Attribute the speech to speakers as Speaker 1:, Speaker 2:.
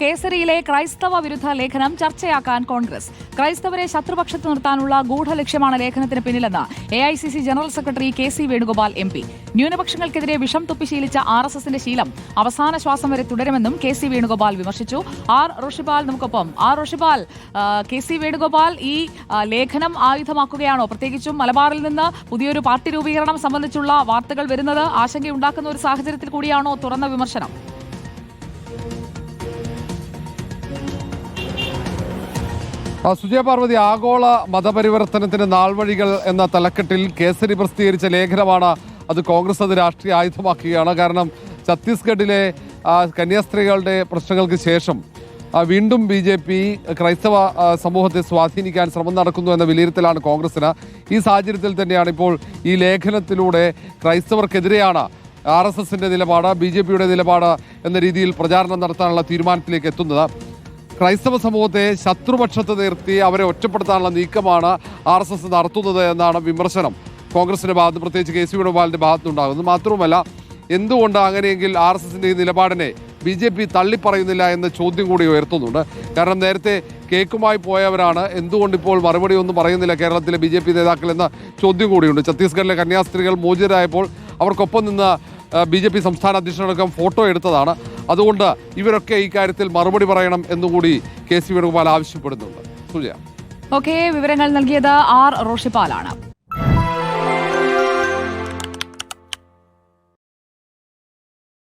Speaker 1: കേസരിയിലെ ക്രൈസ്തവ വിരുദ്ധ ലേഖനം ചർച്ചയാക്കാൻ കോൺഗ്രസ്. ക്രൈസ്തവരെ ശത്രുപക്ഷത്ത് നിർത്താനുള്ള ഗൂഢലക്ഷ്യമാണ് ലേഖനത്തിന് പിന്നിലെന്ന് A I C C general secretary K C Venugopal M P. ന്യൂനപക്ഷങ്ങൾക്കെതിരെ വിഷം തുപ്പിശീലിച്ച ആർ എസ് എസിന്റെ ശീലം അവസാന ശ്വാസം വരെ തുടരുമെന്നും കെ സി വേണുഗോപാൽ വിമർശിച്ചു. ആർ റോഷിപാൽ നമുക്കൊപ്പം. R Roshipal K C Venugopal ഈ ലേഖനം ആയുധമാക്കുകയാണോ? പ്രത്യേകിച്ചും മലബാറിൽ നിന്ന് പുതിയൊരു പാർട്ടി രൂപീകരണം സംബന്ധിച്ചുള്ള വാർത്തകൾ വരുന്നത് ആശങ്കയുണ്ടാക്കുന്ന ഒരു സാഹചര്യത്തിൽ കൂടിയാണോ തുറന്ന വിമർശനം?
Speaker 2: സുജയ പാർവതി ആഗോള മതപരിവർത്തനത്തിന് നാൾവഴികൾ എന്ന തലക്കെട്ടിൽ കേസരി പ്രസിദ്ധീകരിച്ച ലേഖനമാണ് അത് കോൺഗ്രസ് അത് രാഷ്ട്രീയ ആയുധമാക്കുകയാണ്. കാരണം ഛത്തീസ്ഗഡിലെ കന്യാസ്ത്രീകളുടെ പ്രശ്നങ്ങൾക്ക് ശേഷം വീണ്ടും ബി ജെ പി ക്രൈസ്തവ സമൂഹത്തെ സ്വാധീനിക്കാൻ ശ്രമം നടക്കുന്നു എന്ന വിലയിരുത്തലാണ് കോൺഗ്രസിന് ഈ സാഹചര്യത്തിൽ തന്നെയാണ് ഇപ്പോൾ ഈ ലേഖനത്തിലൂടെ ക്രൈസ്തവർക്കെതിരെയാണ് ആർ എസ് എസിന്റെ നിലപാട് ബി ജെ പിയുടെ നിലപാട് എന്ന രീതിയിൽ പ്രചാരണം നടത്താനുള്ള തീരുമാനത്തിലേക്ക് എത്തുന്നത്. ക്രൈസ്തവ സമൂഹത്തെ ശത്രുപക്ഷത്ത് നിർത്തി അവരെ ഒറ്റപ്പെടുത്താനുള്ള നീക്കമാണ് ആർ എസ് എസ് നടത്തുന്നത് എന്നാണ് വിമർശനം. കോൺഗ്രസിന്റെ ഭാഗത്ത് പ്രത്യേകിച്ച് കെ സി വേണുഗോപാലിന്റെ ഭാഗത്തുണ്ടാകുന്നത് മാത്രവുമല്ല എന്തുകൊണ്ട് അങ്ങനെയെങ്കിൽ ആർ എസ് എസിന്റെ ഈ നിലപാടിനെ ബി ജെ പി തള്ളിപ്പറയുന്നില്ല എന്ന ചോദ്യം കൂടി ഉയർത്തുന്നുണ്ട്. കാരണം നേരത്തെ കേക്കുമായി പോയവരാണ് എന്തുകൊണ്ട് ഇപ്പോൾ മറുപടി ഒന്നും പറയുന്നില്ല കേരളത്തിലെ ബി ജെ പി നേതാക്കൾ എന്ന ചോദ്യം കൂടിയുണ്ട്. ഛത്തീസ്ഗഡിലെ കന്യാസ്ത്രീകൾ മോചിതരായപ്പോൾ അവർക്കൊപ്പം നിന്ന് ബി ജെ പി സംസ്ഥാന അധ്യക്ഷനടക്കം ഫോട്ടോ എടുത്തതാണ്. അതുകൊണ്ട് ഇവരൊക്കെ ഈ കാര്യത്തിൽ മറുപടി പറയണം എന്നുകൂടി കെ സി വേണുഗോപാൽ ആവശ്യപ്പെടുന്നുണ്ട്. സുജയ
Speaker 1: ഓക്കെ വിവരങ്ങൾ നൽകിയത് ആർ റോഷിപ്പാലാണ്.